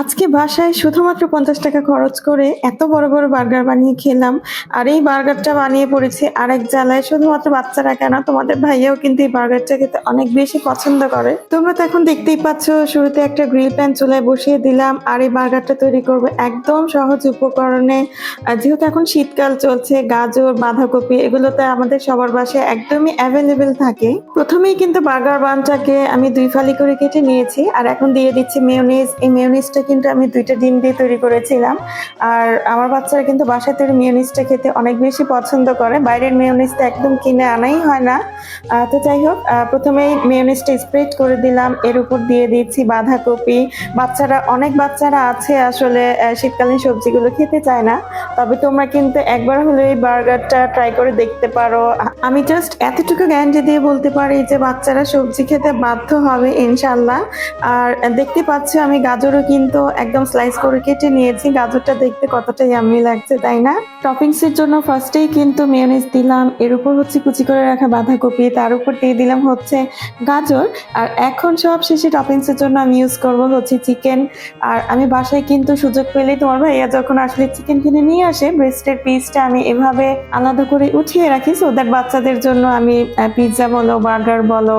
আজকে বাসায় শুধুমাত্র পঞ্চাশ টাকা খরচ করে এত বড় বড় বার্গার বানিয়ে খেলাম। আর এই বার্গারটা বানিয়ে পড়েছে আরেক জ্বালায়। শুধুমাত্র বাচ্চারা কেন? তোমাদের ভাইয়াও কিন্তু এই বার্গারটা খেতে অনেক বেশি পছন্দ করে। তোমরা তো এখন দেখতেই পাচ্ছ, শুরুতে একটা গ্রিল প্যান চুলায় বসিয়ে দিলাম আর এই বার্গারটা তৈরি করব একদম সহজ উপকরণে। যেহেতু এখন শীতকাল চলছে, গাজর, বাঁধাকপি এগুলোতে আমাদের সবার বাসায় একদমই অ্যাভেলেবেল থাকে। প্রথমেই কিন্তু বার্গার বানটাকে আমি দুই ফালি করে কেটে নিয়েছি আর এখন দিয়ে দিচ্ছি মেয়োনিজ এই মেয়োনিজটা কিন্তু আমি দুইটা ডিম দিয়ে তৈরি করেছিলাম। আর আমার বাচ্চারা কিন্তু বাসায় তৈরি মিউনিসটা খেতে অনেক বেশি পছন্দ করে। বাইরের মিউনিসটা একদম কিনে আনাই হয় না। তো যাই হোক প্রথমেই মিউনিসটা স্প্রেড করে দিলাম। এর উপর দিয়ে দিচ্ছি বাঁধাকপি। বাচ্চারা, অনেক বাচ্চারা আছে আসলে শীতকালীন সবজিগুলো খেতে চায় না। তবে তোমরা কিন্তু একবার হলে এই বার্গারটা ট্রাই করে দেখতে পারো। আমি জাস্ট এতটুকু গ্যারান্টি দিয়ে বলতে পারি যে বাচ্চারা সবজি খেতে বাধ্য হবে ইনশাল্লাহ আর দেখতে পাচ্ছ আমি গাজরও কিন্তু একদম স্লাইস করে কেটে নিয়েছি। গাজরটা দেখতে কতটা ইয়াম্মি লাগছে, তাই না? টপিংস এর জন্য ফার্স্টেই কিন্তু মেয়োনিজ দিলাম। এর উপর হচ্ছে কুচি করে রাখা বাঁধাকপি, তার উপর দিয়ে দিলাম হচ্ছে গাজর। আর এখন সব শেষে টপিংস এর জন্য আমি ইউজ করব হচ্ছে চিকেন আর আমি বাসায় কিন্তু সুযোগ পেলেই তোমার ভাইয়া যখন আসলে চিকেন কিনে নিয়ে আসে ব্রেস্টের পিসটা আমি এভাবে আলাদা করে উঠিয়ে রাখি সো দ্যাট বাচ্চাদের জন্য আমি পিৎজা বলো বার্গার বলো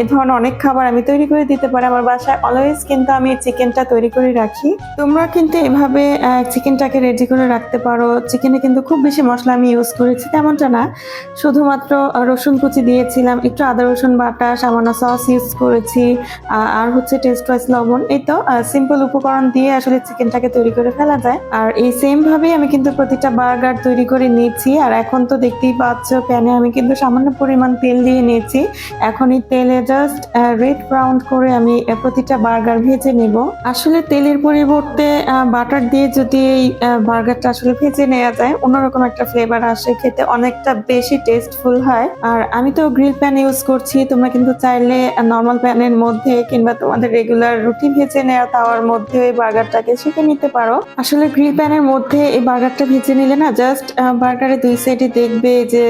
এ ধরনের অনেক খাবার আমি তৈরি করে দিতে পারি। আমার বাসায় অলওয়েজ কিন্তু আমি চিকেনটা তৈরি করে রাখি। তোমরা কিন্তু এভাবে চিকেনটাকে রেডি করে রাখতে পারো। চিকেনে কিন্তু খুব বেশি মশলা আমি ইউজ করেছি তেমনটা না। শুধুমাত্র রসুন কুচি দিয়েছিলাম, একটু আদা, রসুন বাটা, সামান্য সস ইউজ করেছি আর হচ্ছে টেস্ট ওয়াইজ লবণ। এই তো সিম্পল উপকরণ দিয়ে আসলে চিকেনটাকে তৈরি করে ফেলা যায়। আর এই সেম ভাবেই আমি কিন্তু প্রতিটা বার্গার তৈরি করে নিচ্ছি আর এখন তো দেখতেই পাচ্ছ প্যানে আমি কিন্তু সামান্য পরিমাণ তেল দিয়ে নিয়েছি। এখন এই তেলে জাস্ট রেড ব্রাউন করে আমি প্রতিটা বার্গার ভেজে নেব। আসলে তেলের পরিবর্তে বাটার দিয়ে যদি এই বার্গারটা আসলে ভেজে নেওয়া যায়, অন্যরকম একটা ফ্লেভার আসে, খেতে অনেকটা বেশি টেস্টফুল হয়। আর আমি তো গ্রিল প্যান ইউজ করছি, তোমরা কিন্তু চাইলে নর্মাল প্যানের মধ্যে কিংবা তোমাদের রেগুলার রুটি ভেজে নেওয়া তাওয়ার মধ্যে এই বার্গারটাকে শিখে নিতে পারো। আসলে গ্রিল প্যানের মধ্যে এই বার্গারটা ভেজে নিলে না জাস্ট বার্গারের দুই সাইডে দেখবে যে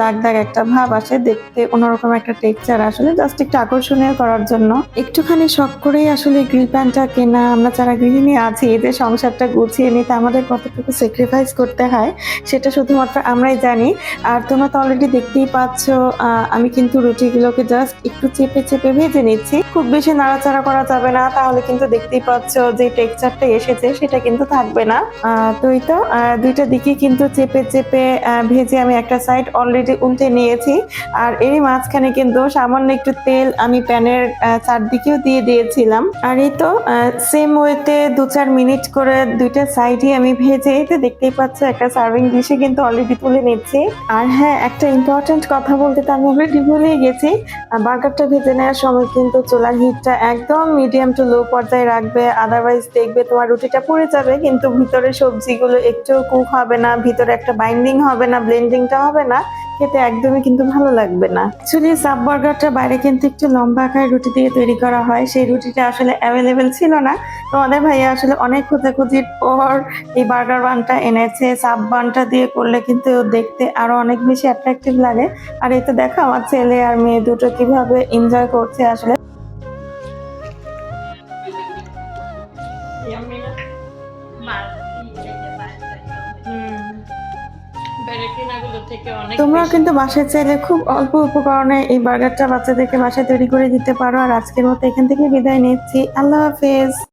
দাগ দাগ একটা ভাব আসে, দেখতে অন্যরকম একটা টেক্সচার আসলে জাস্ট একটু আকর্ষণীয় করার জন্য। একটুখানি শখ করেই আসলে গ্রিল প্যানটা কেনা, আমরা যারা গৃহিণী আছি যে সংসারটা গুছিয়ে নিতে আমাদের কতটুকু স্যাক্রিফাইস করতে হয়, সেটা শুধুমাত্র আমরাই জানি। আর তোমরা তো অলরেডি দেখতেই পাচ্ছ আমি কিন্তু রুটিগুলোকে জাস্ট একটু চেপে চেপে ভেজে নিচ্ছি। খুব বেশি নাড়াচাড়া করা যাবে না, তাহলে কিন্তু দেখতেই পাচ্ছ যে টেক্সচারটা এসেছে, সেটা কিন্তু থাকবে না। তো এই তো দুইটা দিকে কিন্তু চেপে চেপে ভেজে আমি একটা সাইড অলরেডি উল্টে নিয়েছি। আর এরই মাঝখানে কিন্তু সামান্য একটু তেল আমি প্যানের চারদিকেও দিয়ে দিয়েছিলাম। আর এই তো সেম ওয়েতে দু চার মিনিট করে দুইটা সাইডই আমি ভেজে এতে দেখতেই পাচ্ছ একটা সার্ভিং ডিশে কিন্তু অলরেডি তুলে নিচ্ছি। আর হ্যাঁ একটা ইম্পর্টেন্ট কথা বলতে তো আমি অলরেডি ভুলে গেছি। বার্গারটা ভেজে নেওয়ার সময় কিন্তু চুলার হিটটা একদম মিডিয়াম টু লো পর্যায়ে রাখবে। আদারওয়াইজ দেখবে তোমার রুটিটা পড়ে যাবে, কিন্তু ভিতরে সবজিগুলো একটু কুক হবে না, ভিতরে একটা বাইন্ডিং হবে না ব্লেন্ডিংটা হবে না, খেতে একদমই কিন্তু ভালো লাগবে না। অ্যাকচুয়ালি সাব বার্গারটা বাইরে কিন্তু একটু লম্বা আকারের রুটি দিয়ে তৈরি করা হয়, সেই রুটিটা আসলে অ্যাভেলেবেল ছিল না। তো তোমাদের ভাইয়া আসলে অনেক খোঁজাখুঁজির পর এই বার্গার বানটা এনেছে। সাব বানটা দিয়ে করলে কিন্তু দেখতে আরও অনেক বেশি অ্যাট্রাকটিভ লাগে। আর এই তো দেখো, আমার ছেলে আর মেয়ে দুটো কীভাবে এনজয় করছে আসলে। তোমরা কিন্তু বাসায় চাইলে খুব অল্প উপকরণে এই বার্গারটা বাচ্চাদেরকে বাসায় তৈরি করে দিতে পারো। আর আজকের মতো এখান থেকে বিদায় নিচ্ছি। আল্লাহ হাফেজ।